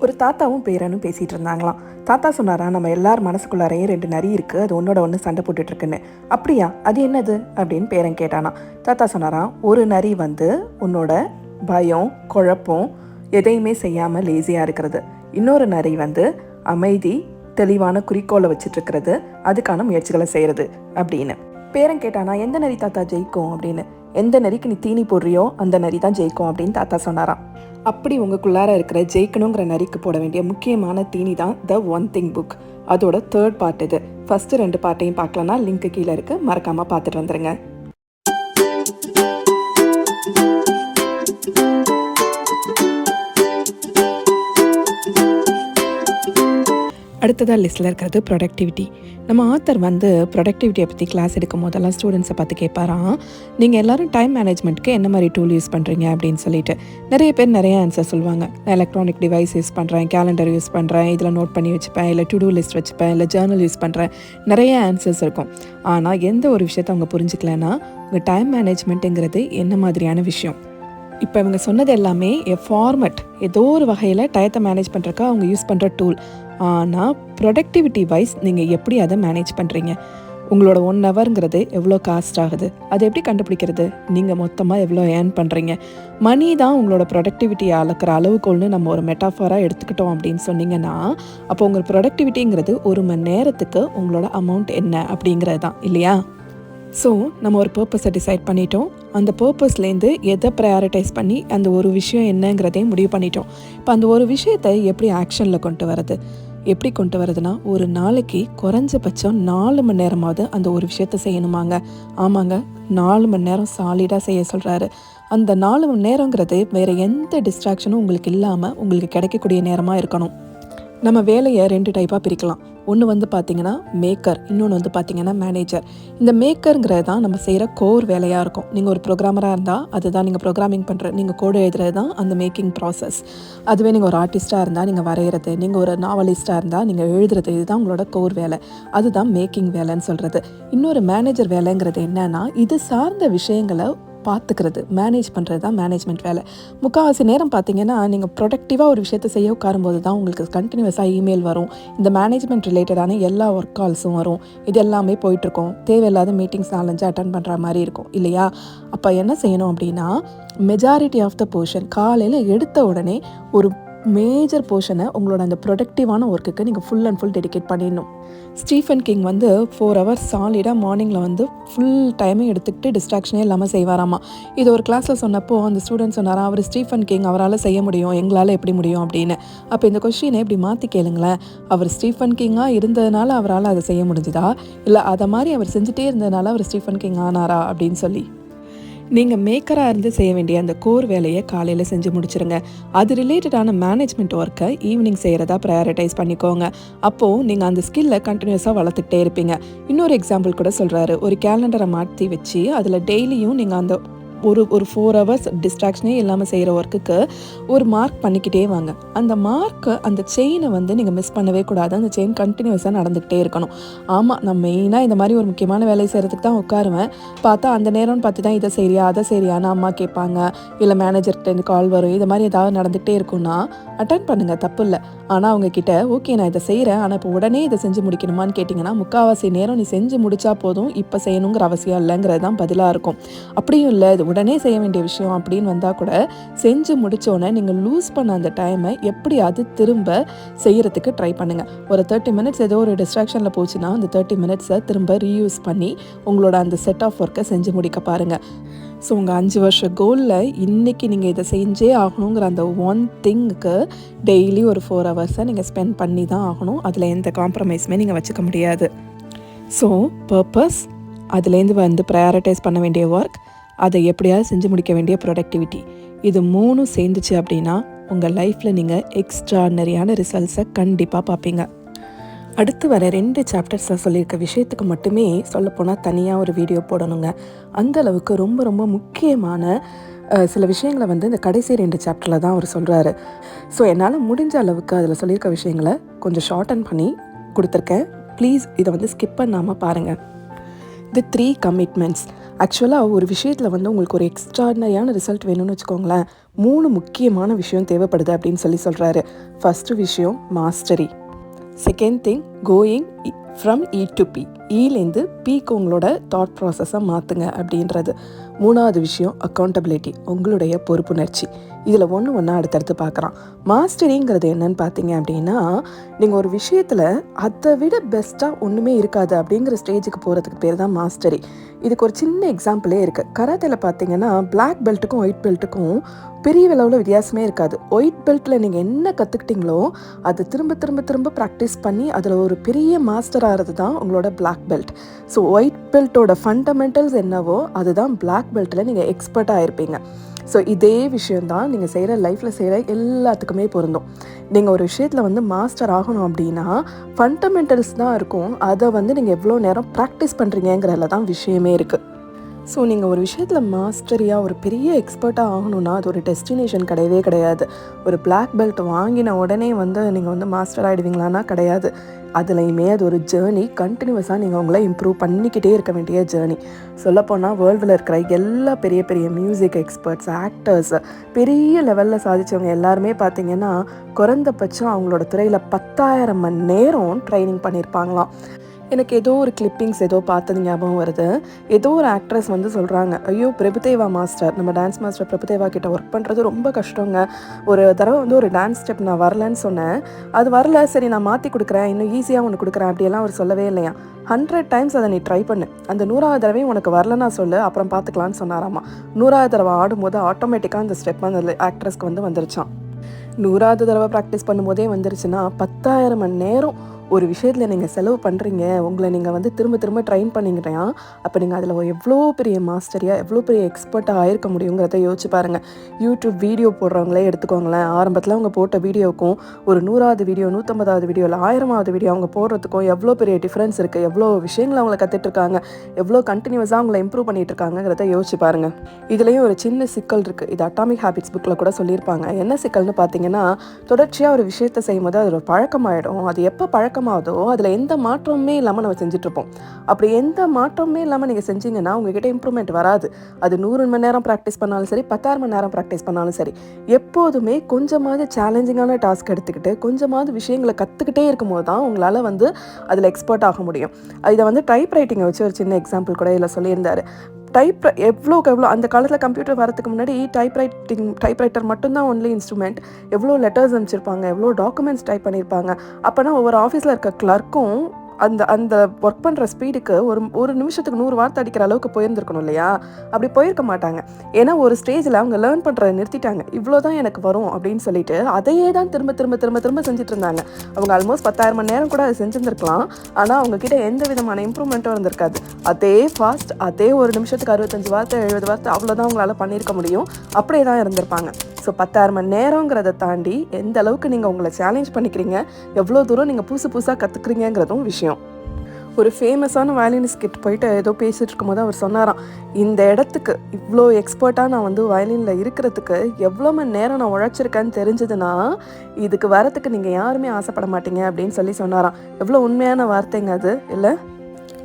ஒரு தாத்தாவும் பேரனும் பேசிகிட்டு இருந்தாங்களாம். தாத்தா சொன்னாரா நம்ம எல்லார் மனசுக்குள்ளாரையும் ரெண்டு நரி இருக்குது அது உன்னோட ஒன்று சண்டை போட்டுட்ருக்குன்னு. அப்படியா அது என்னது? அப்படின்னு பேரன் கேட்டானா தாத்தா சொன்னாராம் ஒரு நரி வந்து உன்னோட பயம் குழப்பம் எதையுமே செய்யாமல் லேசியாக இருக்கிறது. இன்னொரு நரி வந்து அமைதி தெளிவான குறிக்கோளை வச்சிட்டுருக்கறது அதுக்கான முயற்சிகளை செய்கிறது அப்படின்னு. பேரன் கேட்டானா எந்த நரி தாத்தா ஜெயிக்கும்? அப்படின்னு. எந்த நரிக்கு நீ தீனி போடுறியோ அந்த நரி தான் ஜெயிக்கும் அப்படின்னு தாத்தா சொன்னாராம். அப்படி உங்களுக்குள்ளார இருக்கிற ஜெயிக்கணுங்கிற நரிக்கு போட வேண்டிய முக்கியமான தீனி தான் த ஒன் திங் புக் அதோட தேர்ட் பார்ட் இது. ஃபஸ்ட்டு ரெண்டு பார்ட்டையும் பார்க்கலன்னா லிங்க் கீழே இருக்குது மறக்காமல் பார்த்துட்டு வந்துடுங்க அடுத்ததாக லிஸ்ட்டில் இருக்கிறது ப்ரொடக்டிவிட்டி நம்ம ஆத்தர் வந்து ப்ரொடக்டிவிட்டியை பற்றி கிளாஸ் எடுக்கும் போதெல்லாம் ஸ்டூடெண்ட்ஸை பார்த்து கேட்பாராம் நீங்கள் எல்லாரும் டைம் மேனேஜ்மெண்ட்க்கு என்ன மாதிரி டூல் யூஸ் பண்ணுறீங்க அப்படின்னு சொல்லிட்டு. நிறைய பேர் நிறைய ஆன்சர் சொல்லுவாங்க நான் எலக்ட்ரானிக் டிவைஸ் யூஸ் பண்ணுறேன் கேலண்டர் யூஸ் பண்ணுறேன் இதில் நோட் பண்ணி வச்சுப்பேன் இல்லை டு டூ லிஸ்ட் வச்சுப்பேன் இல்லை ஜேர்னல் யூஸ் பண்ணுறேன் நிறைய ஆன்சர்ஸ் இருக்கும். ஆனால் எந்த ஒரு விஷயத்தை அவங்க புரிஞ்சுக்கலன்னா உங்கள் டைம் மேனேஜ்மெண்ட்டுங்கிறது என்ன மாதிரியான விஷயம்? இப்போ இவங்க சொன்னது எல்லாமே எ ஃபார்மட் ஏதோ ஒரு வகையில் டயத்தை மேனேஜ் பண்ணுறக்கா அவங்க யூஸ் பண்ணுற டூல் ஆனால் ப்ரொடக்டிவிட்டி வைஸ் நீங்கள் எப்படி அதை மேனேஜ் பண்ணுறீங்க உங்களோட ஒன் ஹவருங்கிறது எவ்வளோ காஸ்ட் ஆகுது? அதை எப்படி கண்டுபிடிக்கிறது? நீங்கள் மொத்தமாக எவ்வளோ ஏர்ன் பண்ணுறீங்க மணி தான் உங்களோட ப்ரொடக்டிவிட்டியை அளக்கிற அளவுகோல்னு நம்ம ஒரு மெட்டாஃபராக எடுத்துக்கிட்டோம் அப்படின்னு சொன்னீங்கன்னா அப்போ உங்கள் ப்ரொடக்டிவிட்டிங்கிறது ஒரு மணி நேரத்துக்கு உங்களோட அமௌண்ட் என்ன அப்படிங்கிறது தான் இல்லையா? ஸோ நம்ம ஒரு பர்பஸை டிசைட் பண்ணிட்டோம். அந்த பர்பஸ்லேருந்து எதை ப்ரையாரிட்டைஸ் பண்ணி அந்த ஒரு விஷயம் என்னங்கிறதையும் முடிவு பண்ணிட்டோம். இப்போ அந்த ஒரு விஷயத்தை எப்படி ஆக்ஷனில் கொண்டு வரது? எப்படி கொண்டு வரதுன்னா ஒரு நாளைக்கு குறைஞ்சபட்சம் நாலு மணி நேரமாவது அந்த ஒரு விஷயத்த செய்யணுமாங்க. ஆமாங்க நாலு மணி நேரம் சாலிடாக செய்ய சொல்கிறாரு அந்த நாலு மணி நேரங்கிறது வேறு எந்த டிஸ்ட்ராக்ஷனும் உங்களுக்கு இல்லாமல் உங்களுக்கு கிடைக்கக்கூடிய நேரமாக இருக்கணும். நம்ம வேலையை ரெண்டு டைப்பாக பிரிக்கலாம். ஒன்று வந்து பார்த்தீங்கன்னா மேக்கர் இன்னொன்று வந்து பார்த்தீங்கன்னா மேனேஜர் இந்த மேக்கருங்கிறது தான் நம்ம செய்கிற கோர் வேலையாக இருக்கும். நீங்கள் ஒரு ப்ரோக்ராமராக இருந்தால் அதுதான் நீங்கள் ப்ரோக்ராமிங் பண்ணுற நீங்கள் கோடு எழுதுறது தான் அந்த மேக்கிங் ப்ராசஸ் அதுவே நீங்கள் ஒரு ஆர்டிஸ்ட்டாக இருந்தால் நீங்கள் வரைகிறது நீங்கள் ஒரு நாவலிஸ்ட்டாக இருந்தால் நீங்கள் எழுதுறது இதுதான் உங்களோட கோர் வேலை. அதுதான் மேக்கிங் வேலைன்னு சொல்கிறது இன்னொரு மேனேஜர் வேலைங்கிறது என்னன்னா இது சார்ந்த விஷயங்களை பார்த்துக்கிறது மேனேஜ் பண்ணுறது தான் மேனேஜ்மெண்ட் வேலை. முக்கால்வாசி நேரம் பார்த்தீங்கன்னா நீங்கள் ப்ரொடக்டிவாக ஒரு விஷயத்தை செய்ய உட்காரும்போது தான் உங்களுக்கு கண்டினியூஸாக இமெயில் வரும். இந்த மேனேஜ்மெண்ட் ரிலேட்டடான எல்லா ஒர்க் கால்ஸும் வரும். இது எல்லாமே போயிட்டுருக்கும். தேவையில்லாத மீட்டிங்ஸ் நாலஞ்சு அட்டன் பண்ணுற மாதிரி இருக்கும். இல்லையா? அப்போ என்ன செய்யணும் அப்படின்னா மெஜாரிட்டி ஆஃப் த போர்ஷன் காலையில் எடுத்த உடனே ஒரு மேஜர் போர்ஷனை உங்களோட அந்த ப்ரொடக்டிவான ஒர்க்குக்கு நீங்கள் ஃபுல் அண்ட் ஃபுல் டெடிகேட் பண்ணிடணும். ஸ்டீஃபன் கிங் வந்து ஃபோர் ஹவர்ஸ் சாலிடாக மார்னிங்கில் வந்து ஃபுல் டைமே எடுத்துக்கிட்டு டிஸ்ட்ராக்ஷனே இல்லாமல் செய்வாராமா. இது ஒரு கிளாஸில் சொன்னப்போ அந்த ஸ்டூடெண்ட் சொன்னாரா அவர் ஸ்டீஃபன் கிங் அவரால் செய்ய முடியும் எங்களால் எப்படி முடியும் அப்படின்னு. அப்போ இந்த கொஷினை இப்படி மாற்றி கேளுங்களேன். அவர் ஸ்டீஃபன் கிங்காக இருந்ததுனால அவரால் அதை செய்ய முடிஞ்சுதா? இல்லை அதை மாதிரி அவர் செஞ்சுட்டே இருந்ததுனால அவர் ஸ்டீஃபன் கிங் ஆனாரா அப்படின்னு சொல்லி. நீங்கள் மேக்கராக இருந்து செய்ய வேண்டிய அந்த கோர் வேலையை காலையில் செஞ்சு முடிச்சிருங்க. அது ரிலேட்டடான மேனேஜ்மெண்ட் ஒர்க்கை ஈவினிங் செய்கிறதா ப்ரையாரிட்டைஸ் பண்ணிக்கோங்க. அப்போது நீங்கள் அந்த ஸ்கில்லை கண்டினியூஸாக வளர்த்துக்கிட்டே இருப்பீங்க. இன்னொரு எக்ஸாம்பிள் கூட சொல்கிறாரு ஒரு கேலண்டரை மாற்றி வச்சு அதில் டெய்லியும் நீங்கள் அந்த ஒரு ஒரு ஃபோர் ஹவர்ஸ் டிஸ்ட்ராக்ஷனே இல்லாமல் செய்கிற ஒர்க்குக்கு ஒரு மார்க் பண்ணிக்கிட்டே வாங்க. அந்த மார்க்கை அந்த செயினை வந்து நீங்கள் மிஸ் பண்ணவே கூடாது. அந்த செயின் கண்டினியூஸாக நடந்துக்கிட்டே இருக்கணும். ஆமாம் நான் மெயினாக இந்த மாதிரி ஒரு முக்கியமான வேலை செய்கிறதுக்கு தான் உட்காருவேன். பார்த்தா அந்த நேரம்னு பார்த்து தான் இதை சரியா அதை சரியான்னு அம்மா கேட்பாங்க. இல்லை மேனேஜர்கிட்ட கால் வரும். இது மாதிரி ஏதாவது நடந்துகிட்டே இருக்குன்னா அட்டன் பண்ணுங்கள் தப்பு இல்லை ஆனால் அவங்க கிட்ட ஓகே நான் இதை செய்கிறேன் ஆனால் இப்போ உடனே இதை செஞ்சு முடிக்கணுமான்னு கேட்டிங்கன்னா முக்கால்வாசி நேரம் நீ செஞ்சு முடிச்சா போதும் இப்போ செய்யணுங்கிற அவசியம் இல்லைங்கிறது தான் பதிலாக இருக்கும். அப்படியும் இல்லை இது உடனே செய்ய வேண்டிய விஷயம் அப்படின்னு வந்தால் கூட செஞ்சு முடித்தோடனே நீங்கள் லூஸ் பண்ண அந்த டைமை எப்படி அது திரும்ப செய்கிறதுக்கு ட்ரை பண்ணுங்கள் ஒரு தேர்ட்டி மினிட்ஸ் ஏதோ ஒரு டிஸ்ட்ராக்ஷனில் போச்சுன்னா அந்த தேர்ட்டி மினிட்ஸை திரும்ப ரீயூஸ் பண்ணி உங்களோட அந்த செட் ஆஃப் ஒர்க்கை செஞ்சு முடிக்க பாருங்கள் ஸோ உங்கள் அஞ்சு வருஷ கோலில் இன்றைக்கி நீங்கள் இதை செஞ்சே ஆகணுங்கிற அந்த ஒன் திங்குக்கு டெய்லி ஒரு ஃபோர் ஹவர்ஸை நீங்கள் ஸ்பெண்ட் பண்ணி தான் ஆகணும். அதில் எந்த காம்ப்ரமைஸுமே நீங்கள் வச்சுக்க முடியாது. ஸோ பர்பஸ் அதுலேருந்து வந்து ப்ரையாரிட்டைஸ் பண்ண வேண்டிய ஒர்க் அதை எப்படியாவது செஞ்சு முடிக்க வேண்டிய ப்ரொடக்டிவிட்டி இது மூணும் சேர்ந்துச்சு அப்படின்னா உங்கள் லைஃப்பில் நீங்கள் எக்ஸ்ட்ரானரியான ரிசல்ட்ஸை கண்டிப்பாக பார்ப்பீங்க. அடுத்து வர ரெண்டு சாப்டர்ஸில் சொல்லியிருக்க விஷயத்துக்கு மட்டுமே சொல்லப்போனால் தனியாக ஒரு வீடியோ போடணுங்க. அந்த அளவுக்கு ரொம்ப ரொம்ப முக்கியமான சில விஷயங்களை வந்து இந்த கடைசி ரெண்டு சாப்டரில் தான் அவர் சொல்கிறாரு ஸோ என்னால் முடிஞ்ச அளவுக்கு அதில் சொல்லியிருக்க விஷயங்களை கொஞ்சம் ஷார்டன் பண்ணி கொடுத்துருக்கேன். ப்ளீஸ் இதை வந்து ஸ்கிப் பண்ணாமல் பாருங்கள் தி த்ரீ கமிட்மெண்ட்ஸ் ஆக்சுவலாக ஒரு விஷயத்தில் வந்து உங்களுக்கு ஒரு எக்ஸ்ட்ராடினரியான ரிசல்ட் வேணும்னு வச்சுக்கோங்களேன். மூணு முக்கியமான விஷயம் தேவைப்படுது அப்படின்னு சொல்லி சொல்கிறாரு ஃபஸ்ட்டு விஷயம் mastery second thing going from E to B ஈலேருந்து e பிக்கு உங்களோட தாட் ப்ராசஸை மாற்றுங்க அப்படின்றது மூணாவது விஷயம் அக்கௌண்டபிலிட்டி உங்களுடைய பொறுப்புணர்ச்சி. இதில் ஒன்று ஒன்றா அடுத்தடுத்து பார்க்குறான் மாஸ்டரிங்கிறது என்னன்னு பார்த்தீங்க அப்படின்னா நீங்கள் ஒரு விஷயத்தில் அதை விட பெஸ்ட்டாக ஒன்றுமே இருக்காது அப்படிங்கிற ஸ்டேஜுக்கு போகிறதுக்கு பேர் தான் மாஸ்டரி இதுக்கு ஒரு சின்ன எக்ஸாம்பிளே இருக்குது கராத்தேல பார்த்தீங்கன்னா பிளாக் பெல்ட்டுக்கும் ஒயிட் பெல்ட்டுக்கும் பெரிய அளவில் வித்தியாசமே இருக்காது. ஒயிட் பெல்ட்டில் நீங்கள் என்ன கற்றுக்கிட்டீங்களோ அதை திரும்ப திரும்ப திரும்ப ப்ராக்டிஸ் பண்ணி அதில் ஒரு பெரிய மாஸ்டர் ஆகிறது தான் உங்களோட பிளாக் பெல்ட் ஸோ ஒயிட் பெல்ட்டோட ஃபண்டமெண்டல்ஸ் என்னவோ அதுதான் பிளாக் பெல்ட்டில் நீங்கள் எக்ஸ்பர்ட்டாக இருப்பீங்க ஸோ இதே விஷயந்தான் நீங்கள் செய்கிற லைஃப்பில் செய்கிற எல்லாத்துக்குமே பொருந்தும். நீங்கள் ஒரு விஷயத்தில் வந்து மாஸ்டர் ஆகணும் அப்படின்னா ஃபண்டமெண்டல்ஸ் தான் இருக்கும். அதை வந்து நீங்கள் எவ்வளோ நேரம் ப்ராக்டிஸ் பண்ணுறீங்கிறதுல தான் விஷயமே இருக்குது ஸோ நீங்கள் ஒரு விஷயத்தில் மாஸ்டரியாக ஒரு பெரிய எக்ஸ்பர்ட்டாக ஆகணும்னா அது ஒரு டெஸ்டினேஷன் கிடையவே கிடையாது. ஒரு பிளாக் பெல்ட் வாங்கின உடனே வந்து நீங்கள் வந்து மாஸ்டர் ஆகிடுவீங்களான்னா கிடையாது. அதுலேயுமே அது ஒரு ஜேர்னி கண்டினியூஸாக நீங்கள் உங்களை இம்ப்ரூவ் பண்ணிக்கிட்டே இருக்க வேண்டிய ஜேர்னி சொல்லப்போனால் வேர்ல்டில் இருக்கிற எல்லா பெரிய பெரிய மியூசிக் எக்ஸ்பர்ட்ஸ் ஆக்டர்ஸ் பெரிய லெவலில் சாதித்தவங்க எல்லாருமே பார்த்தீங்கன்னா குறைந்தபட்சம் அவங்களோட துறையில் பத்தாயிரம் மணி நேரம் ட்ரைனிங் பண்ணியிருப்பாங்களாம் எனக்கு ஏதோ ஒரு கிளிப்பிங்ஸ் ஏதோ பார்த்தது ஞாபகம் வருது. ஏதோ ஒரு ஆக்ட்ரஸ் வந்து சொல்கிறாங்க ஐயோ பிரபுதேவா மாஸ்டர் நம்ம டான்ஸ் மாஸ்டர் பிரபுதேவா கிட்ட ஒர்க் பண்ணுறது ரொம்ப கஷ்டங்க. ஒரு தடவை வந்து ஒரு டான்ஸ் ஸ்டெப் நான் வரலன்னு சொன்னேன். அது வரல சரி நான் மாற்றி கொடுக்குறேன் இன்னும் ஈஸியாக ஒன்று கொடுக்குறேன் அப்படியெல்லாம் அவர் சொல்லவே இல்லையா. ஹண்ட்ரட் டைம்ஸ் அதை நீ ட்ரை பண்ணு. அந்த நூறாவது தடவையும் உனக்கு வரலன்னா சொல்லு அப்புறம் பார்த்துக்கலான்னு சொன்னாராமா. நூறாவது தடவை ஆடும்போது ஆட்டோமேட்டிக்காக அந்த ஸ்டெப் அந்த ஆக்ட்ரஸ்க்கு வந்து வந்துருச்சான் நூறாவது தடவை ப்ராக்டிஸ் பண்ணும்போதே வந்துருச்சுன்னா பத்தாயிரம் மணி நேரம் ஒரு விஷயத்தில் நீங்கள் செலவு பண்ணுறீங்க உங்களை நீங்கள் வந்து திரும்ப திரும்ப ட்ரெயின் பண்ணிக்கிறேன் அப்போ நீங்கள் அதில் எவ்வளோ பெரிய மாஸ்டரியாக எவ்வளோ பெரிய எக்ஸ்பர்ட்டாக ஆயிருக்க முடியுங்கிறத யோசிச்சு பாருங்கள் யூடியூப் வீடியோ போடுறவங்களே எடுத்துக்கோங்களேன். ஆரம்பத்தில் அவங்க போட்ட வீடியோக்கும் ஒரு நூறாவது வீடியோ நூற்றம்பதாவது வீடியோ இல்லை ஆயிரமாவது வீடியோ அவங்க போடுறதுக்கும் எவ்வளோ பெரிய டிஃப்ரென்ஸ் இருக்குது எவ்வளோ விஷயங்களை அவங்கள கற்றுட்ருக்காங்க எவ்வளோ கண்டினியூஸாக அவங்கள இம்ப்ரூவ் பண்ணிகிட்டு இருக்காங்கிறத யோசிச்சு பாருங்கள் இதுலேயும் ஒரு சின்ன சிக்கல் இருக்குது இது அட்டாமிக் ஹேபிட்ஸ் புக்கில் கூட சொல்லியிருப்பாங்க. என்ன சிக்கல்னு பார்த்தீங்கன்னா தொடர்ச்சியாக ஒரு விஷயத்தை செய்யும்போது அது ஒரு பழக்கமாயிடும். அது எப்போ பழக்கம் வழக்கமாகுதோ அதில் எந்த மாற்றமுமே இல்லாமல் நம்ம செஞ்சிட்ருப்போம். அப்படி எந்த மாற்றமுமே இல்லாமல் நீங்கள் செஞ்சீங்கன்னா உங்ககிட்ட இம்ப்ரூவ்மெண்ட் வராது. அது நூறு மணி நேரம் ப்ராக்டிஸ் பண்ணாலும் சரி பத்தாயிரம் மணி நேரம் ப்ராக்டிஸ் பண்ணாலும் சரி எப்போதுமே கொஞ்சமாவது சேலஞ்சிங்கான டாஸ்க் எடுத்துக்கிட்டு கொஞ்சமாவது விஷயங்களை கற்றுக்கிட்டே இருக்கும்போது தான் உங்களால் வந்து அதில் எக்ஸ்பர்ட் ஆக முடியும். இதை வந்து டைப் ரைட்டிங்கை வச்சு ஒரு சின்ன எக்ஸாம்பிள் கூட இதில் சொல்லியிருந்தார். டைப் எவ்வளோக்கு எவ்வளோ அந்த காலத்தில் கம்ப்யூட்டர் வரதுக்கு முன்னாடி டைப் ரைட்டிங் டைப் ரைட்டர் மட்டும்தான் ஒன்லி இன்ஸ்ட்ருமெண்ட் எவ்வளோ லெட்டர்ஸ் அனுப்பிச்சிருப்பாங்க எவ்வளோ டாக்குமெண்ட்ஸ் டைப் பண்ணியிருப்பாங்க அப்போனா ஒவ்வொரு ஆஃபீஸில் இருக்க கிளர்க்கும் அந்த அந்த ஒர்க் பண்ணுற ஸ்பீடுக்கு ஒரு ஒரு நிமிஷத்துக்கு நூறு வார்த்தை அடிக்கிற அளவுக்கு போயிருந்துருக்கணும் இல்லையா? அப்படி போயிருக்க மாட்டாங்க. ஏன்னா ஒரு ஸ்டேஜில் அவங்க லேர்ன் பண்ணுறத நிறுத்திட்டாங்க. இவ்வளோ தான் எனக்கு வரும் அப்படின்னு சொல்லிட்டு அதையே தான் திரும்ப திரும்ப திரும்ப திரும்ப செஞ்சுட்டு இருந்தாங்க. அவங்க ஆல்மோஸ்ட் பத்தாயிரம் மணி நேரம் கூட அதை செஞ்சுருந்துருக்கலாம். ஆனால் அவங்க கிட்ட எந்த விதமான இம்ப்ரூவ்மெண்ட்டும் இருந்திருக்காது. அதே ஃபாஸ்ட் அதே ஒரு நிமிஷத்துக்கு அறுபத்தஞ்சு வார்த்தை எழுபது வார்த்தை அவ்வளோதான் அவங்களால பண்ணியிருக்க முடியும். அப்படியே தான் இருந்திருப்பாங்க. ஸோ பத்தாயிரம் மணி நேரங்கிறத தாண்டி எந்த அளவுக்கு நீங்கள் உங்களை சேலஞ்ச் பண்ணிக்கிறீங்க எவ்வளோ தூரம் நீங்கள் புதுசு புதுசாக கற்றுக்குறீங்கிறதும் விஷயம். ஒரு ஃபேமஸான வயலினிஸ்ட் கிட்ட போயிட்டு ஏதோ பேசிகிட்டு இருக்கும்போது அவர் சொன்னாராம் இந்த இடத்துக்கு இவ்வளோ எக்ஸ்பர்ட்டாக நான் வந்து வயலினில் இருக்கிறதுக்கு எவ்வளோ மணி நேரம் நான் உழைச்சிருக்கேன்னு தெரிஞ்சதுன்னா இதுக்கு வரத்துக்கு நீங்கள் யாருமே ஆசைப்பட மாட்டீங்க அப்படின்னு சொல்லி சொன்னாராம். எவ்வளோ உண்மையான வார்த்தைங்க அது இல்லை?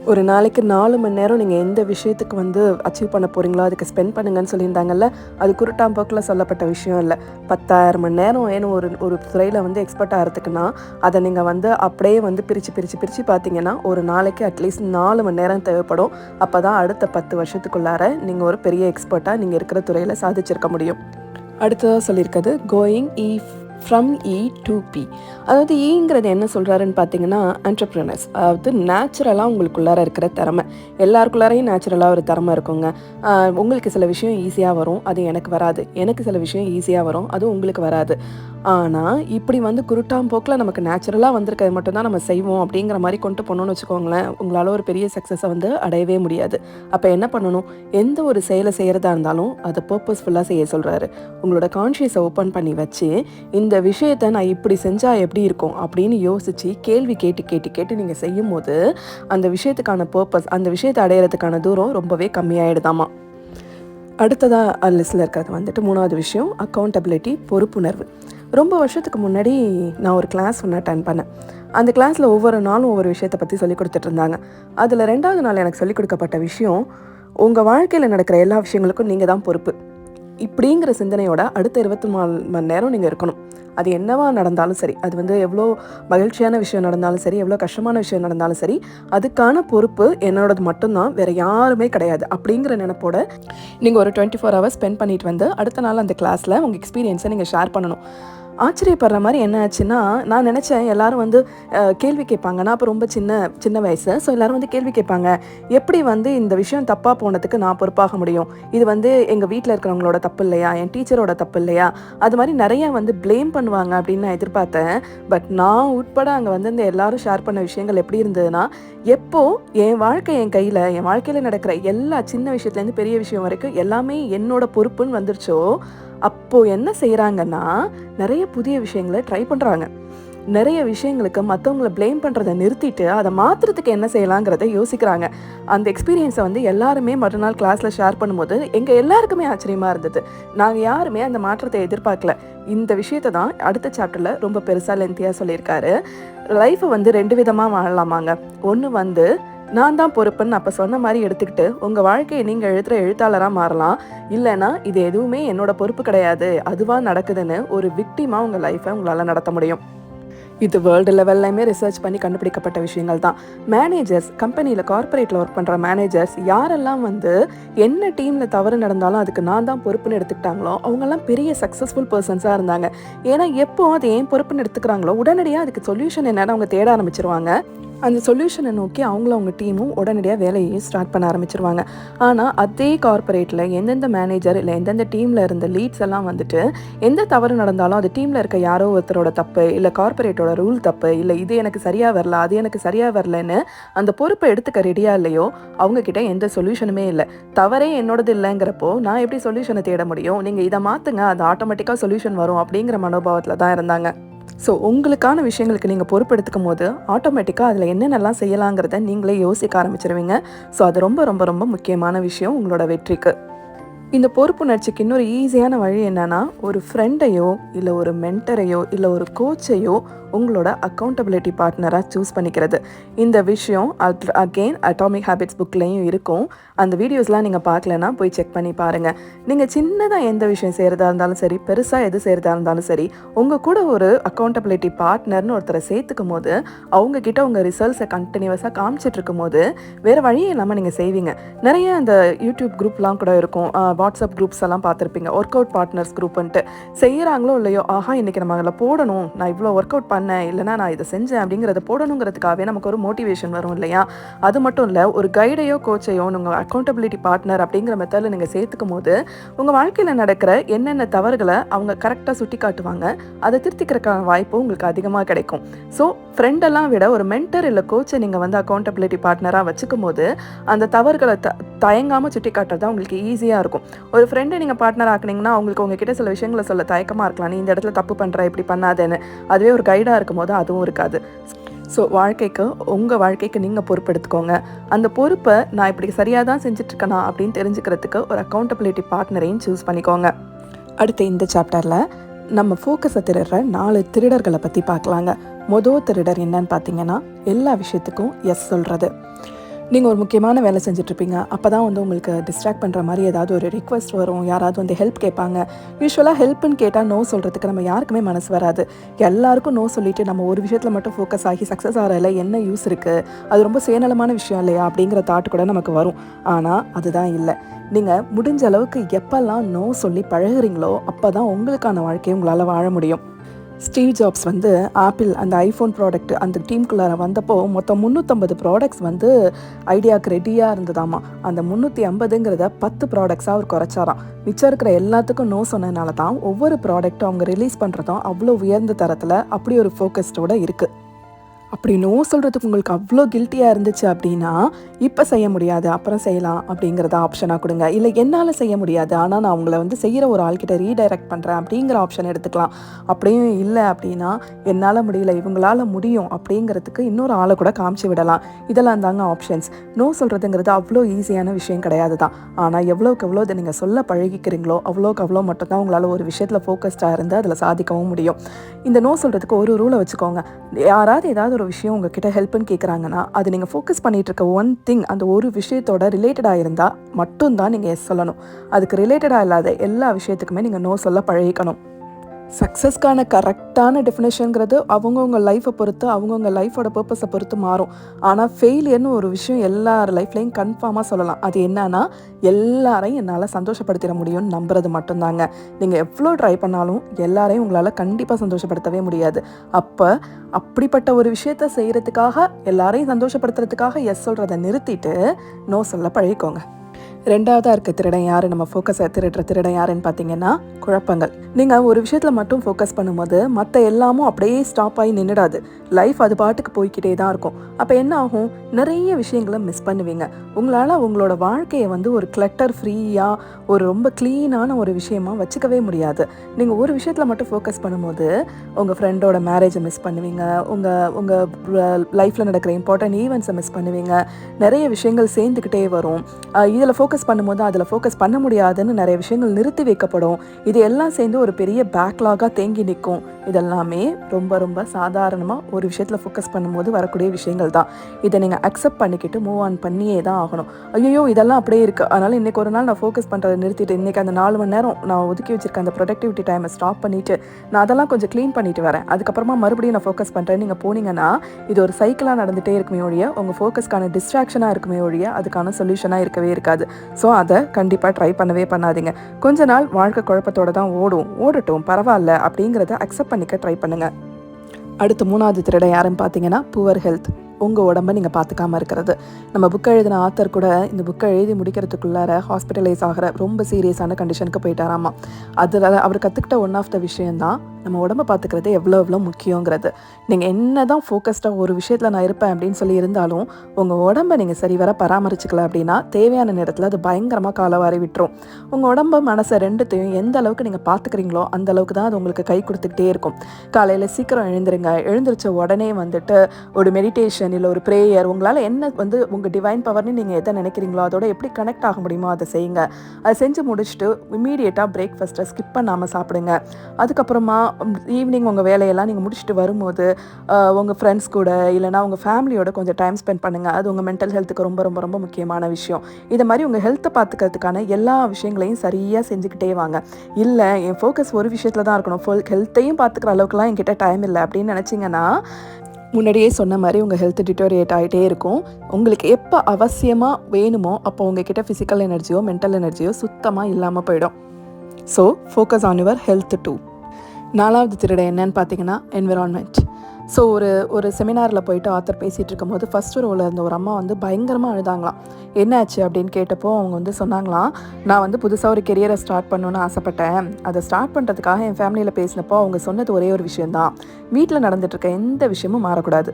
ஒரு நாளைக்கு நாலு மணி நேரம் நீங்கள் எந்த விஷயத்துக்கு வந்து அச்சீவ் பண்ண போகிறீங்களோ அதுக்கு ஸ்பெண்ட் பண்ணுங்கன்னு சொல்லியிருந்தாங்கல்ல அது குருட்டாம்போக்கில் சொல்லப்பட்ட விஷயம் இல்லை. பத்தாயிரம் மணி நேரம் வேணும் ஒரு ஒரு துறையில் வந்து எக்ஸ்பர்ட் ஆகிறதுக்குன்னா அதை நீங்கள் வந்து அப்படியே வந்து பிரித்து பிரித்து பிரித்து பார்த்தீங்கன்னா ஒரு நாளைக்கு அட்லீஸ்ட் நாலு மணி நேரம் தேவைப்படும். அப்போ தான் அடுத்த பத்து வருஷத்துக்குள்ளார நீங்கள் ஒரு பெரிய எக்ஸ்பர்ட்டாக நீங்கள் இருக்கிற துறையில் சாதிச்சிருக்க முடியும். அடுத்ததாக சொல்லியிருக்கிறது going if from E to B அதாவது e ஈங்கிறது என்ன சொல்கிறாருன்னு பார்த்தீங்கன்னா என்டர்ப்ரனர்ஸ் அதாவது நேச்சுரலாக உங்களுக்குள்ளார இருக்கிற திறமை. எல்லாருக்குள்ளாரையும் நேச்சுரலாக ஒரு திறமை இருக்குங்க. உங்களுக்கு சில விஷயம் ஈஸியாக வரும் அது எனக்கு வராது. எனக்கு சில விஷயம் ஈஸியாக வரும் அது உங்களுக்கு வராது. ஆனால் இப்படி வந்து குருட்டாம்போக்கில் நமக்கு நேச்சுரலாக வந்திருக்கிறது மட்டும்தான் நம்ம செய்வோம் அப்படிங்கிற மாதிரி கொண்டு போனோம்னு வச்சுக்கோங்களேன் உங்களால் ஒரு பெரிய சக்ஸஸை வந்து அடையவே முடியாது. அப்போ என்ன பண்ணணும்? எந்த ஒரு செயலை செய்கிறதா இருந்தாலும் அதை பர்பஸ்ஃபுல்லாக செய்ய சொல்கிறாரு உங்களோட கான்ஷியஸை ஓப்பன் பண்ணி வச்சு இந்த விஷயத்தை நான் இப்படி செஞ்சால் எப்படி இருக்கும் அப்படின்னு யோசித்து கேள்வி கேட்டு கேட்டு கேட்டு நீங்கள் செய்யும் போது அந்த விஷயத்துக்கான பர்பஸ் அந்த விஷயத்தை அடையிறதுக்கான தூரம் ரொம்பவே கம்மியாயிடுதாமா? அடுத்ததாக லிஸ்ட்டில் இருக்கிறது வந்துட்டு மூணாவது விஷயம் அக்கௌண்டபிலிட்டி பொறுப்புணர்வு. ரொம்ப வருஷத்துக்கு முன்னாடி நான் ஒரு கிளாஸ் ஒன்று அட்டன் பண்ணேன். அந்த கிளாஸில் ஒவ்வொரு நாளும் ஒவ்வொரு விஷயத்தை பற்றி சொல்லி கொடுத்துட்டு இருந்தாங்க. அதில் ரெண்டாவது நாள் எனக்கு சொல்லிக் கொடுக்கப்பட்ட விஷயம் உங்கள் வாழ்க்கையில் நடக்கிற எல்லா விஷயங்களுக்கும் நீங்கள் தான் பொறுப்பு. இப்படிங்கிற சிந்தனையோட அடுத்த இருபத்தி நாலு மணி நேரம் நீங்கள் இருக்கணும். அது என்னவா நடந்தாலும் சரி அது வந்து எவ்வளோ மகிழ்ச்சியான விஷயம் நடந்தாலும் சரி எவ்வளோ கஷ்டமான விஷயம் நடந்தாலும் சரி அதுக்கான பொறுப்பு என்னோடது மட்டும்தான் வேற யாருமே கிடையாது. அப்படிங்கிற நினைப்போட நீங்கள் ஒரு டுவெண்ட்டி ஃபோர் ஹவர்ஸ் ஸ்பெண்ட் பண்ணிட்டு வந்து அடுத்த நாள் அந்த கிளாஸில் உங்கள் எக்ஸ்பீரியன்ஸை நீங்கள் ஷேர் பண்ணணும். ஆச்சரியப்படுற மாதிரி என்ன ஆச்சுன்னா நான் நினச்சேன் எல்லாரும் வந்து கேள்வி கேட்பாங்க. நான் அப்போ ரொம்ப சின்ன சின்ன வயசு. ஸோ எல்லாரும் வந்து கேள்வி கேட்பாங்க. எப்படி வந்து இந்த விஷயம் தப்பாக போனதுக்கு நான் பொறுப்பாக முடியும்? இது வந்து எங்கள் வீட்டில் இருக்கிறவங்களோட தப்பு இல்லையா? என் டீச்சரோட தப்பு இல்லையா? அது மாதிரி நிறைய வந்து ப்ளேம் பண்ணுவாங்க அப்படின்னு நான் எதிர்பார்த்தேன். பட் நான் உட்பட அங்கே வந்து இந்த எல்லாரும் ஷேர் பண்ண விஷயங்கள் எப்படி இருந்ததுன்னா எப்போ என் வாழ்க்கை என் கையில் என் வாழ்க்கையில் நடக்கிற எல்லா சின்ன விஷயத்துலேருந்து பெரிய விஷயம் வரைக்கும் எல்லாமே என்னோட பொறுப்புன்னு வந்துருச்சோ அப்போது என்ன செய்கிறாங்கன்னா நிறைய புதிய விஷயங்களை ட்ரை பண்ணுறாங்க நிறைய விஷயங்களுக்கு மற்றவங்கள ப்ளேம் பண்ணுறதை நிறுத்திட்டு அதை மாற்றுறதுக்கு என்ன செய்யலாங்கிறத யோசிக்கிறாங்க. அந்த எக்ஸ்பீரியன்ஸை வந்து எல்லாருமே மறுநாள் கிளாஸில் ஷேர் பண்ணும்போது எங்கள் எல்லாருக்குமே ஆச்சரியமாக இருந்தது. நாங்கள் யாருமே அந்த மாற்றத்தை எதிர்பார்க்கல. இந்த விஷயத்தை தான் அடுத்த சாப்டரில் ரொம்ப பெருசாக லென்த்தியாக சொல்லியிருக்காரு. லைஃப்பை வந்து ரெண்டு விதமாக வாழலாமாங்க. ஒன்று வந்து நான் தான் பொறுப்புன்னு அப்போ சொன்ன மாதிரி எடுத்துக்கிட்டு உங்கள் வாழ்க்கையை நீங்கள் எழுதுகிற எழுத்தாளராக மாறலாம். இல்லைன்னா இது எதுவுமே என்னோட பொறுப்பு கிடையாது. அதுவாக நடக்குதுன்னு ஒரு விக்டிமாக உங்கள் லைஃப்பை உங்களால் நடத்த முடியும். இது வேர்ல்டு லெவல்லையுமே ரிசர்ச் பண்ணி கண்டுபிடிக்கப்பட்ட விஷயங்கள் தான். மேனேஜர்ஸ் கம்பெனியில் கார்ப்பரேட்டில் ஒர்க் பண்ணுற மேனேஜர்ஸ் யாரெல்லாம் வந்து என்ன டீமில் தவறு நடந்தாலும் அதுக்கு நான் தான் பொறுப்புன்னு எடுத்துக்கிட்டாங்களோ அவங்கெல்லாம் பெரிய சக்ஸஸ்ஃபுல் பர்சன்ஸாக இருந்தாங்க. ஏன்னா எப்போ அது ஏன் பொறுப்புன்னு எடுத்துக்கிறாங்களோ உடனடியாக அதுக்கு சொல்யூஷன் என்னன்னு அவங்க தேட ஆரம்பிச்சிருவாங்க. அந்த சொல்யூஷனை நோக்கி அவங்கள அவங்க டீமும் உடனடியாக வேலையையும் ஸ்டார்ட் பண்ண ஆரம்பிச்சிருவாங்க. ஆனால் அதே கார்ப்பரேட்டில் எந்தெந்த மேனேஜர் இல்லை எந்தெந்த டீமில் இருந்த லீட்ஸ் எல்லாம் வந்துட்டு எந்த தவறு நடந்தாலும் அது டீமில் இருக்க யாரோ ஒருத்தரோட தப்பு இல்லை கார்ப்பரேட்டோட ரூல் தப்பு இல்லை இது எனக்கு சரியாக வரல அது எனக்கு சரியாக வரலன்னு அந்த பொறுப்பை எடுத்துக்க ரெடியாக இல்லையோ அவங்கக்கிட்ட எந்த சொல்யூஷனுமே இல்லை. தவறே என்னோடது இல்லைங்கிறப்போ நான் எப்படி சொல்யூஷனை தேட முடியும்? நீங்கள் இதை மாற்றுங்க அது ஆட்டோமேட்டிக்காக சொல்யூஷன் வரும் அப்படிங்கிற மனோபாவத்தில் தான் இருந்தாங்க. ஸோ உங்களுக்கான விஷயங்களுக்கு நீங்கள் பொறுப்பெடுத்துக்கும் போது ஆட்டோமேட்டிக்காக அதில் என்னென்னலாம் செய்யலாங்கிறத நீங்களே யோசிக்க ஆரம்பிச்சிருவீங்க. ஸோ அது ரொம்ப ரொம்ப ரொம்ப முக்கியமான விஷயம் உங்களோட வெற்றிக்கு. இந்த பொறுப்புணர்ச்சிக்கு இன்னொரு ஈஸியான வழி என்னென்னா ஒரு ஃப்ரெண்டையோ இல்லை ஒரு மென்டரையோ இல்லை ஒரு கோச்சையோ உங்களோட அக்கௌண்டபிலிட்டி பார்ட்னராக சூஸ் பண்ணிக்கிறது. இந்த விஷயம் அகெயின் அட்டாமிக் ஹேபிட்ஸ் புக்லேயும் இருக்கும். அந்த வீடியோஸ்லாம் நீங்கள் பார்க்கலன்னா போய் செக் பண்ணி பாருங்கள் நீங்கள் சின்னதாக எந்த விஷயம் செய்கிறதா இருந்தாலும் சரி பெருசாக எது செய்கிறதா இருந்தாலும் சரி உங்கள் கூட ஒரு அக்கௌண்டபிலிட்டி பார்ட்னர்னு ஒருத்தரை சேர்த்துக்கும் போது அவங்கக்கிட்ட உங்கள் ரிசல்ட்ஸை கண்டினியூஸாக காமிச்சிட்டு இருக்கும் போது வேறு வழியே இல்லாமல் நீங்கள் செய்வீங்க. நிறைய அந்த யூடியூப் குரூப்லாம் கூட இருக்கும். வாட்ஸ்அப் குரூப்ஸ் எல்லாம் பார்த்துருப்பீங்க. ஒர்க் அவுட் பார்ட்னர்ஸ் குரூப்ன்ட்டு செய்கிறாங்களோ இல்லையோ ஆஹா இன்றைக்கி நம்ம அதில் போடணும். நான் இவ்வளோ ஒர்க் அவுட் பண்ணேன் இல்லைனா நான் இதை செஞ்சேன் அப்படிங்கிறத போடணுங்கிறதுக்காகவே நமக்கு ஒரு மோட்டிவேஷன் வரும் இல்லையா? அது மட்டும் இல்லை ஒரு கைடையோ கோச்சையோ உங்கள் அக்கௌண்டபிலிட்டி பார்ட்னர் அப்படிங்கிற மெத்தடில் நீங்கள் சேர்த்துக்கும் போது உங்கள் வாழ்க்கையில் நடக்கிற என்னென்ன தவறுகளை அவங்க கரெக்டாக சுட்டி காட்டுவாங்க அதை திருத்திக்கிறதுக்கான வாய்ப்பு உங்களுக்கு அதிகமாக கிடைக்கும். ஸோ ஃப்ரெண்டெல்லாம் விட ஒரு மென்டர் இல்லை கோச்சை நீங்கள் வந்து அக்கௌண்டபிலிட்டி பார்ட்னராக வச்சுக்கும் போது அந்த தவறுகளை த தயங்காமல் சுட்டி காட்டுறது தான் உங்களுக்கு ஈஸியாக இருக்கும். ஒரு ஃப்ரெண்டை நீங்கள் பார்ட்னர் ஆக்குனீங்கன்னா அவங்களுக்கு உங்ககிட்ட சில விஷயங்களை சொல்ல தயக்கமாக இருக்கலாம். நீ இந்த இடத்துல தப்பு பண்ணுற இப்படி பண்ணாதேன்னு. அதுவே ஒரு கைடாக இருக்கும் போது அதுவும் இருக்காது. ஸோ வாழ்க்கைக்கு உங்கள் வாழ்க்கைக்கு நீங்கள் பொறுப்பெடுத்துக்கோங்க. அந்த பொறுப்பை நான் இப்படி சரியாக தான் செஞ்சுட்ருக்கேனா அப்படின்னு தெரிஞ்சுக்கிறதுக்கு ஒரு அக்கௌண்டபிலிட்டி பார்ட்னரையும் சூஸ் பண்ணிக்கோங்க. அடுத்து இந்த சாப்டரில் நம்ம ஃபோக்கஸை திருடுற நாலு திருடர்களை பற்றி பார்க்கலாங்க. மொதல் திருடர் என்னன்னு பார்த்தீங்கன்னா எல்லா விஷயத்துக்கும் எஸ் சொல்கிறது நீங்கள் ஒரு முக்கியமான வேலை செஞ்சுட்ருப்பீங்க. அப்போ தான் வந்து உங்களுக்கு டிஸ்ட்ராக்ட் பண்ணுற மாதிரி ஏதாவது ஒரு ரிக்வெஸ்ட் வரும். யாராவது வந்து ஹெல்ப் கேட்பாங்க. யூஸ்வலாக ஹெல்ப்னு கேட்டால் நோ சொல்கிறதுக்கு நம்ம யாருக்குமே மனசு வராது. எல்லாருக்கும் நோ சொல்லிவிட்டு நம்ம ஒரு விஷயத்தில் மட்டும் ஃபோக்கஸ் ஆகி சக்ஸஸ் ஆகிறதில்ல என்ன யூஸ் இருக்குது அது ரொம்ப சுயநலமான விஷயம் இல்லையா? அப்படிங்கிற தாட் கூட நமக்கு வரும். ஆனால் அதுதான் இல்லை. நீங்கள் முடிஞ்ச அளவுக்கு எப்போல்லாம் நோ சொல்லி பழகிறீங்களோ அப்போ தான் உங்களுக்கான வாழ்க்கையை உங்களால் வாழ முடியும். ஸ்டீவ் ஜாப்ஸ் வந்து ஆப்பிள் அந்த ஐஃபோன் ப்ராடக்ட் அந்த டீமுக்குள்ளார வந்தப்போ மொத்தம் முந்நூற்றம்பது ப்ராடக்ட்ஸ் வந்து ஐடியாவுக்கு ரெடியாக இருந்ததாமா. அந்த முந்நூற்றி ஐம்பதுங்கிறத பத்து ப்ராடக்ட்ஸாக அவர் குறைச்சாராம். மிச்சம் இருக்கிற எல்லாத்துக்கும் நோ சொன்னதுனால தான் ஒவ்வொரு ப்ராடக்ட்டும் அவங்க ரிலீஸ் பண்ணுறதும் அவ்வளோ உயர்ந்த தரத்தில் அப்படி ஒரு ஃபோக்கஸ்டோடு இருக்குது அப்படி நோ சொல்கிறதுக்கு உங்களுக்கு அவ்வளோ கில்ட்டியாக இருந்துச்சு அப்படின்னா இப்போ செய்ய முடியாது அப்புறம் செய்யலாம் அப்படிங்கிறத ஆப்ஷனாக கொடுங்க. இல்லை என்னால் செய்ய முடியாது ஆனால் நான் உங்களை வந்து செய்கிற ஒரு ஆள்கிட்ட ரீடைரக்ட் பண்ணுறேன் அப்படிங்கிற ஆப்ஷன் எடுத்துக்கலாம். அப்படியும் இல்லை அப்படின்னா என்னால் முடியல இவங்களால் முடியும் அப்படிங்கிறதுக்கு இன்னொரு ஆளை கூட காமிச்சு விடலாம். இதெல்லாம் தாங்க ஆப்ஷன்ஸ் நோ சொல்கிறதுங்கிறது அவ்வளோ ஈஸியான விஷயம் கிடையாது தான். ஆனால் எவ்வளோக்கு எவ்வளோ இதை நீங்கள் சொல்ல பழகிக்கிறீங்களோ அவ்வளோக்கு அவ்வளோ மட்டும்தான் உங்களால் ஒரு விஷயத்தில் ஃபோக்கஸ்டாக இருந்து அதில் சாதிக்கவும் முடியும். இந்த நோ சொல்கிறதுக்கு ஒரு ரூலை வச்சுக்கோங்க. யாராவது ஏதாவது ஒரு விஷயம் உங்ககிட்ட ஹெல்ப்னு கேட்குறாங்கன்னா அது நீங்கள் ஃபோக்கஸ் பண்ணிகிட்டு இருக்க ஒன் திங் அந்த ஒரு விஷயத்தோட ரிலேட்டடாக இருந்தால் மட்டும்தான் நீங்கள் எஸ் சொல்லணும். அதுக்கு ரிலேட்டடாக இல்லாத எல்லா விஷயத்துக்குமே நீங்கள் நோ சொல்ல பழகிக்கணும். சக்ஸஸ்க்கான கரெக்டான டெஃபினேஷனுங்கிறது அவங்கவுங்க லைஃப்பை பொறுத்து அவங்கவுங்க லைஃபோட பர்பஸை பொறுத்து மாறும். ஆனால் ஃபெயிலியர்னு ஒரு விஷயம் எல்லார் லைஃப்லையும் கன்ஃபார்மாக சொல்லலாம். அது என்னன்னா எல்லாரையும் என்னால் சந்தோஷப்படுத்திட முடியும்னு நம்புறது மட்டும்தாங்க. நீங்கள் எவ்வளோ ட்ரை பண்ணாலும் எல்லாரையும் உங்களால் கண்டிப்பாக சந்தோஷப்படுத்தவே முடியாது. அப்போ அப்படிப்பட்ட ஒரு விஷயத்த செய்கிறதுக்காக எல்லாரையும் சந்தோஷப்படுத்துறதுக்காக எஸ் சொல்கிறத நிறுத்திட்டு நோ சொல்ல பழகிக்கோங்க. ரெண்டாவதாக இருக்க திருடன் யார்? நம்ம ஃபோக்கஸை திருடுற திருடன் யாருன்னு பார்த்தீங்கன்னா குழப்பங்கள். நீங்கள் ஒரு விஷயத்தில் மட்டும் ஃபோக்கஸ் பண்ணும்போது மற்ற எல்லாமும் அப்படியே ஸ்டாப் ஆகி நின்றுடாது லைஃப் அது பாட்டுக்கு போய்கிட்டே தான் இருக்கும். அப்போ என்ன ஆகும்? நிறைய விஷயங்களை மிஸ் பண்ணுவீங்க. உங்களால் உங்களோட வாழ்க்கையை வந்து ஒரு கிளட்டர் ஃப்ரீயாக ஒரு ரொம்ப க்ளீனான ஒரு விஷயமா வச்சுக்கவே முடியாது. நீங்கள் ஒரு விஷயத்தில் மட்டும் ஃபோக்கஸ் பண்ணும்போது உங்கள் ஃப்ரெண்டோட மேரேஜை மிஸ் பண்ணுவீங்க. உங்கள் உங்கள் லைஃப்பில் நடக்கிற இம்பார்ட்டன்ட் ஈவெண்ட்ஸை மிஸ் பண்ணுவீங்க. நிறைய விஷயங்கள் சேர்ந்துக்கிட்டே வரும். இதில் ஃபோக்கஸ் ஃபோக்கஸ் பண்ணும்போது அதில் ஃபோக்கஸ் பண்ண முடியாதுன்னு நிறைய விஷயங்கள் நிறுத்தி வைக்கப்படும். இது எல்லாம் சேர்ந்து ஒரு பெரிய பேக்லாகாக தேங்கி நிற்கும். இதெல்லாமே ரொம்ப ரொம்ப சாதாரணமாக ஒரு விஷயத்தில் ஃபோக்கஸ் பண்ணும்போது வரக்கூடிய விஷயங்கள் தான். இதை நீங்கள் அக்செப்ட் பண்ணிக்கிட்டு மூவ் ஆன் பண்ணியே தான் ஆகணும். ஐயோ இதெல்லாம் அப்படியே இருக்குது அதனால் இன்றைக்கி ஒரு நாள் நான் ஃபோக்கஸ் பண்ணுறதை நிறுத்திட்டு இன்றைக்கி அந்த நாலு மணி நேரம் நான் ஒதுக்கி வச்சிருக்க அந்த ப்ரொடக்டிவிட்டி டைமை ஸ்டாப் பண்ணிவிட்டு நான் அதெல்லாம் கொஞ்சம் க்ளீன் பண்ணிட்டு வரேன். அதுக்கப்புறமா மறுபடியும் நான் ஃபோக்கஸ் பண்ணுறேன் நீங்கள் போனீங்கன்னா இது ஒரு சைக்கிளாக நடந்துகிட்டே இருக்குமே ஒழிய உங்கள் ஃபோக்கஸ்க்கான டிஸ்ட்ராக்ஷனாக இருக்குமே ஒழிய அதுக்கான சொல்யூஷனாக இருக்கவே இருக்காது. ஸோ அதை கண்டிப்பாக ட்ரை பண்ணவே பண்ணாதீங்க. கொஞ்ச நாள் வாழ்க்கை குழப்பத்தோடு தான் ஓடும். ஓடட்டும் பரவாயில்ல அப்படிங்கிறத அக்செப்ட் பண்ணிக்க ட்ரை பண்ணுங்கள் அடுத்து மூணாவது திருடம் யாருன்னு பார்த்தீங்கன்னா புவர் ஹெல்த் உங்கள் உடம்ப நீங்கள் பார்த்துக்காம இருக்கிறது. நம்ம புக்கை எழுதின ஆத்தர் கூட இந்த புக்கை எழுதி முடிக்கிறதுக்குள்ளார ஹாஸ்பிட்டலைஸ் ஆகிற ரொம்ப சீரியஸான கண்டிஷனுக்கு போயிட்டாராமா. அதில் அவர் கற்றுக்கிட்ட ஒன் ஆஃப் த விஷயந்தான் நம்ம உடம்ப பார்த்துக்கிறது எவ்வளோ எவ்வளோ முக்கியங்கிறது. நீங்கள் என்ன தான் ஃபோக்கஸ்டாக ஒரு விஷயத்தில் நான் இருப்பேன் அப்படின்னு சொல்லி இருந்தாலும் உங்கள் உடம்பை நீங்கள் சரிவர பராமரிச்சுக்கல அப்படின்னா தேவையான நேரத்தில் அது பயங்கரமாக காலவாரி விட்டுரும். உங்கள் உடம்பு மனசை ரெண்டுத்தையும் எந்த அளவுக்கு நீங்கள் பார்த்துக்கிறீங்களோ அந்த அளவுக்கு தான் அது உங்களுக்கு கை கொடுத்துக்கிட்டே இருக்கும். காலையில் சீக்கிரம் எழுந்துருங்க. எழுந்திரிச்ச உடனே வந்துட்டு ஒரு மெடிடேஷன் இல்லை ஒரு ப்ரேயர் உங்களால் என்ன வந்து உங்கள் டிவைன் பவர்னு நீங்கள் எதை நினைக்கிறீங்களோ அதோட எப்படி கனெக்ட் ஆக முடியுமோ அதை செய்யுங்க. அதை செஞ்சு முடிச்சுட்டு இமீடியட்டாக பிரேக்ஃபாஸ்ட்டை ஸ்கிப் பண்ணாமல் சாப்பிடுங்க. அதுக்கப்புறமா ஈவினிங் உங்கள் வேலையெல்லாம் நீங்கள் முடிச்சுட்டு வரும்போது உங்கள் ஃப்ரெண்ட்ஸ் கூட இல்லைனா உங்கள் ஃபேமிலியோட கொஞ்சம் டைம் ஸ்பெண்ட் பண்ணுங்கள் அது உங்கள் மென்டல் ஹெல்த்துக்கு ரொம்ப ரொம்ப ரொம்ப முக்கியமான விஷயம். இதை மாதிரி உங்கள் ஹெல்த்தை பார்த்துக்கிறதுக்கான எல்லா விஷயங்களையும் சரியாக செஞ்சுக்கிட்டே வாங்க. இல்லை என் ஃபோக்கஸ் ஒரு விஷயத்தில் தான் இருக்கணும். ஃபுல் ஹெல்த்தையும் பார்த்துக்கிற அளவுக்குலாம் என்கிட்ட டைம் இல்லை அப்படின்னு நினச்சிங்கன்னா முன்னாடியே சொன்ன மாதிரி உங்கள் ஹெல்த் டிட்டோரியேட் ஆகிட்டே இருக்கும். உங்களுக்கு எப்போ அவசியமாக வேணுமோ அப்போ உங்ககிட்ட ஃபிசிக்கல் எனர்ஜியோ மென்டல் எனர்ஜியோ சுத்தமாக இல்லாமல் போயிடும். So focus on your health too நாலாவது திருடை என்னன்னு பார்த்தீங்கன்னா என்விரான்மெண்ட் ஸோ ஒரு ஒரு செமினாரில் போயிட்டு ஆத்தர் பேசிகிட்டு இருக்கும்போது ஃபஸ்ட் ரோவில் இருந்த ஒரு அம்மா வந்து பயங்கரமாக அழுதாங்களாம். என்னாச்சு? அப்படின்னு கேட்டப்போ அவங்க வந்து சொன்னாங்களாம் நான் வந்து புதுசாக ஒரு கெரியரை ஸ்டார்ட் பண்ணணுன்னு ஆசைப்பட்டேன். அதை ஸ்டார்ட் பண்ணுறதுக்காக என் ஃபேமிலியில் பேசினப்போ அவங்க சொன்னது ஒரே ஒரு விஷயந்தான் வீட்டில் நடந்துகிட்ருக்க எந்த விஷயமும் மாறக்கூடாது.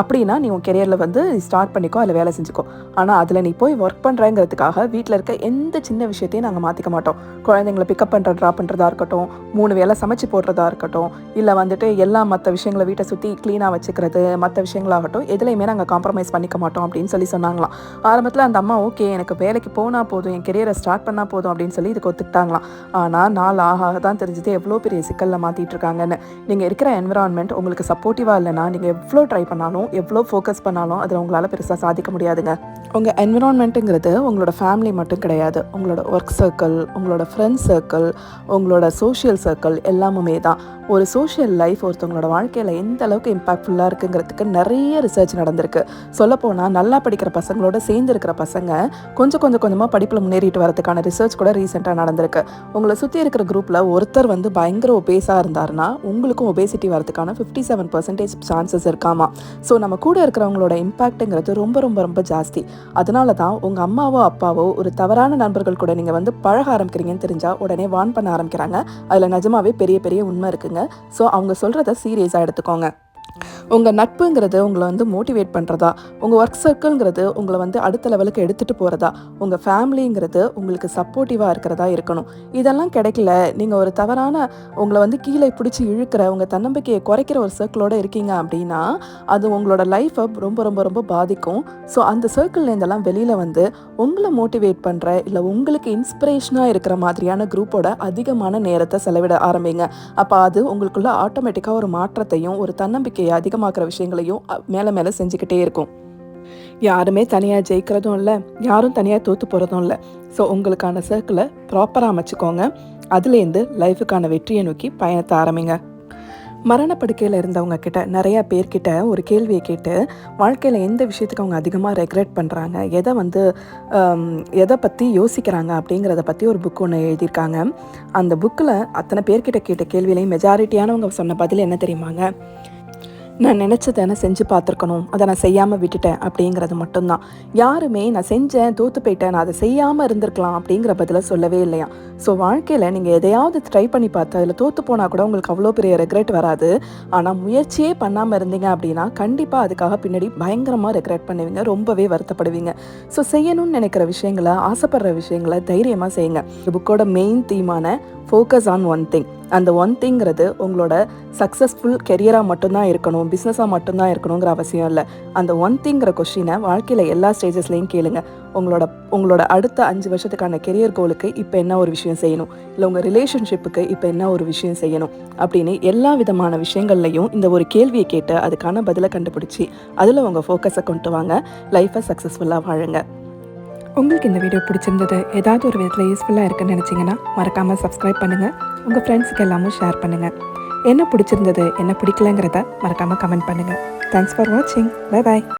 அப்படின்னா நீ உன் கெரியரில் வந்து ஸ்டார்ட் பண்ணிக்கோ அதில் வேலை செஞ்சுக்கோ. ஆனால் அதில் நீ போய் ஒர்க் பண்ணுறேங்கிறதுக்காக வீட்டில் இருக்க எந்த சின்ன விஷயத்தையும் நாங்கள் மாற்றிக்க மாட்டோம். குழந்தைங்களை பிக்கப் பண்ணுற ட்ராப் பண்ணுறதா இருக்கட்டும் மூணு வேலை சமைச்சு போடுறதா இருக்கட்டும் இல்லை வந்துட்டு எல்லா மற்ற விஷயங்களை வீட்டை சுற்றி க்ளீனாக வச்சுக்கிறது மற்ற விஷயங்களாகட்டும் எதுலையுமே நாங்கள் காம்ப்ரமைஸ் பண்ணிக்க மாட்டோம் அப்படின்னு சொல்லி சொன்னாங்களாம். ஆரம்பத்தில் அந்த அம்மா ஓகே எனக்கு வேலைக்கு போனால் போதும் என் கெரியரை ஸ்டார்ட் பண்ணால் போதும் அப்படின்னு சொல்லி இதுக்கு ஒத்துக்கிட்டாங்களாம். ஆனால் நாள் ஆக தான் தெரிஞ்சது எவ்வளோ பெரிய சிக்கலில் மாற்றிட்டு இருக்காங்கன்னு. நீங்கள் இருக்கிற என்விரான்மெண்ட் உங்களுக்கு சப்போர்ட்டிவாக இல்லைன்னா நீங்கள் எவ்வளோ ட்ரை பண்ணாலும் எவ்வளோ ஃபோக்கஸ் பண்ணாலும் அதில் உங்களால் பெருசாக சாதிக்க முடியாதுங்க. உங்கள் என்விரான்மெண்ட்டுங்கிறது உங்களோட ஃபேமிலி மட்டும் கிடையாது. உங்களோட ஒர்க் சர்க்கிள் உங்களோட ஃப்ரெண்ட்ஸ் சர்க்கிள் உங்களோட சோஷியல் சர்க்கிள் எல்லாமுமே தான். ஒரு சோஷியல் லைஃப் ஒருத்தவங்களோட வாழ்க்கையில் எந்த அளவுக்கு இம்பாக்ட்ஃபுல்லாக இருக்குங்கிறதுக்கு நிறைய ரிசர்ச் நடந்திருக்கு. சொல்லப்போனால் நல்லா படிக்கிற பசங்களோட சேர்ந்து இருக்கிற பசங்க கொஞ்சம் கொஞ்சம் கொஞ்சமாக படிப்பில் முன்னேறிட்டு வரதுக்கான ரிசர்ச் கூட ரீசெண்டாக நடந்திருக்கு. உங்களை சுற்றி இருக்கிற குரூப்பில் ஒருத்தர் வந்து பயங்கர ஒபேஸாக இருந்தாருன்னா உங்களுக்கும் ஒபேசிட்டி வரதுக்கான ஃபிஃப்டி செவன் பர்சன்டேஜ் சான்சஸ் இருக்காமா? ஸோ நம்ம கூட இருக்கிறவங்களோட இம்பேக்ட்டுங்கிறது ரொம்ப ரொம்ப ரொம்ப ஜாஸ்தி. அதனால தான் உங்கள் அம்மாவோ அப்பாவோ ஒரு தவறான நண்பர்கள் கூட நீங்கள் வந்து பழக ஆரம்பிக்கிறீங்கன்னு தெரிஞ்சால் உடனே வான் பண்ண ஆரம்பிக்கிறாங்க. அதில் நிஜமாவே பெரிய பெரிய உண்மை இருக்குங்க. ஸோ அவங்க சொல்கிறத சீரியஸாக எடுத்துக்கோங்க. உங்கள் நட்புங்கிறது உங்களை வந்து மோட்டிவேட் பண்ணுறதா உங்கள் ஒர்க் சர்க்கிள்ங்கிறது உங்களை வந்து அடுத்த லெவலுக்கு எடுத்துகிட்டு போகிறதா உங்கள் ஃபேமிலிங்கிறது உங்களுக்கு சப்போர்ட்டிவாக இருக்கிறதா இருக்கணும். இதெல்லாம் கிடைக்கல. நீங்கள் ஒரு தவறான உங்களை வந்து கீழே பிடிச்சி இழுக்கிற உங்கள் தன்னம்பிக்கையை குறைக்கிற ஒரு சர்க்கிளோடு இருக்கீங்க அப்படின்னா அது உங்களோட லைஃப்பை ரொம்ப ரொம்ப ரொம்ப பாதிக்கும். ஸோ அந்த சர்க்கிள்லேருந்தெல்லாம் வெளியில் வந்து உங்களை மோட்டிவேட் பண்ணுற இல்லை உங்களுக்கு இன்ஸ்பிரேஷனாக இருக்கிற மாதிரியான குரூப்போட அதிகமான நேரத்தை செலவிட ஆரம்பிங்க. அப்போ அது உங்களுக்குள்ள ஆட்டோமேட்டிக்காக ஒரு மாற்றத்தையும் ஒரு தன்னம்பிக்கையை அதிகமாக்குற விஷயங்களையும் மேலே மேலே செஞ்சுக்கிட்டே இருக்கும். யாருமே தனியாக ஜெயிக்கிறதும் இல்லை யாரும் தனியாக தோற்று போகிறதும் இல்லை. ஸோ உங்களுக்கான சர்க்கிளை ப்ராப்பராக அமைச்சுக்கோங்க. அதுலேருந்து லைஃபுக்கான வெற்றியை நோக்கி பயணத்தை ஆரம்பிங்க. மரணப்படுக்கையில் இருந்தவங்க கிட்ட நிறையா பேர்கிட்ட ஒரு கேள்வியை கேட்டு வாழ்க்கையில் எந்த விஷயத்துக்கு அவங்க அதிகமாக ரெக்ரெட் பண்ணுறாங்க எதை வந்து எதை பற்றி யோசிக்கிறாங்க அப்படிங்கிறத பற்றி ஒரு புக் ஒன்று எழுதியிருக்காங்க. அந்த புக்கில் அத்தனை பேர்கிட்ட கேட்ட கேள்வியிலையும் மெஜாரிட்டியானவங்க சொன்ன பதில் என்ன தெரியுமாங்க? நான் நினச்சதை நான் செஞ்சு பார்த்துருக்கணும். அதை நான் செய்யாமல் விட்டுட்டேன் அப்படிங்கிறது மட்டும்தான். யாருமே நான் செஞ்சேன் தோற்று போயிட்டேன் நான் அதை செய்யாமல் இருந்திருக்கலாம் அப்படிங்கிற பதிலாக சொல்லவே இல்லையா? ஸோ வாழ்க்கையில் நீங்கள் எதையாவது ட்ரை பண்ணி பார்த்து அதில் தோற்று போனால் கூட உங்களுக்கு அவ்வளோ பெரிய ரெக்ரெட் வராது. ஆனால் முயற்சியே பண்ணாமல் இருந்தீங்க அப்படின்னா கண்டிப்பாக அதுக்காக பின்னாடி பயங்கரமாக ரெக்ரெட் பண்ணுவீங்க ரொம்பவே வருத்தப்படுவீங்க. ஸோ செய்யணும்னு நினைக்கிற விஷயங்களை ஆசைப்படுற விஷயங்களை தைரியமாக செய்யுங்க. இந்த புக்கோட மெயின் தீமான ஃபோக்கஸ் ஆன் ஒன் திங் அந்த ஒன் திங்கிறது உங்களோட சக்ஸஸ்ஃபுல் கெரியராக மட்டும்தான் இருக்கணும் பிஸ்னஸாக மட்டும்தான் இருக்கணுங்கிற அவசியம் இல்லை. அந்த ஒன் திங்கிற கொஷினை வாழ்க்கையில் எல்லா ஸ்டேஜஸ்லையும் கேளுங்க. உங்களோட உங்களோட அடுத்த அஞ்சு வருஷத்துக்கான கெரியர் கோலுக்கு இப்போ என்ன ஒரு விஷயம் செய்யணும்? இல்லை உங்கள் ரிலேஷன்ஷிப்புக்கு இப்போ என்ன ஒரு விஷயம் செய்யணும்? அப்படின்னு எல்லா விதமான விஷயங்கள்லையும் இந்த ஒரு கேள்வியை கேட்டு அதுக்கான பதிலை கண்டுபிடிச்சி அதில் உங்கள் ஃபோக்கஸை கொண்டு வாங்க. லைஃப்பை சக்ஸஸ்ஃபுல்லாக வாழுங்க. உங்களுக்கு இந்த வீடியோ பிடிச்சிருந்தது ஏதாவது ஒரு விதத்தில் யூஸ்ஃபுல்லாக இருக்குன்னு நினச்சிங்கன்னா மறக்காமல் சப்ஸ்கிரைப் பண்ணுங்கள் உங்கள் ஃப்ரெண்ட்ஸுக்கு எல்லாமும் ஷேர் பண்ணுங்கள் என்ன பிடிச்சிருந்தது என்ன பிடிக்கலங்கிறத மறக்காமல் கமெண்ட் பண்ணுங்கள் தேங்க்ஸ் ஃபார் வாட்சிங் பை பாய்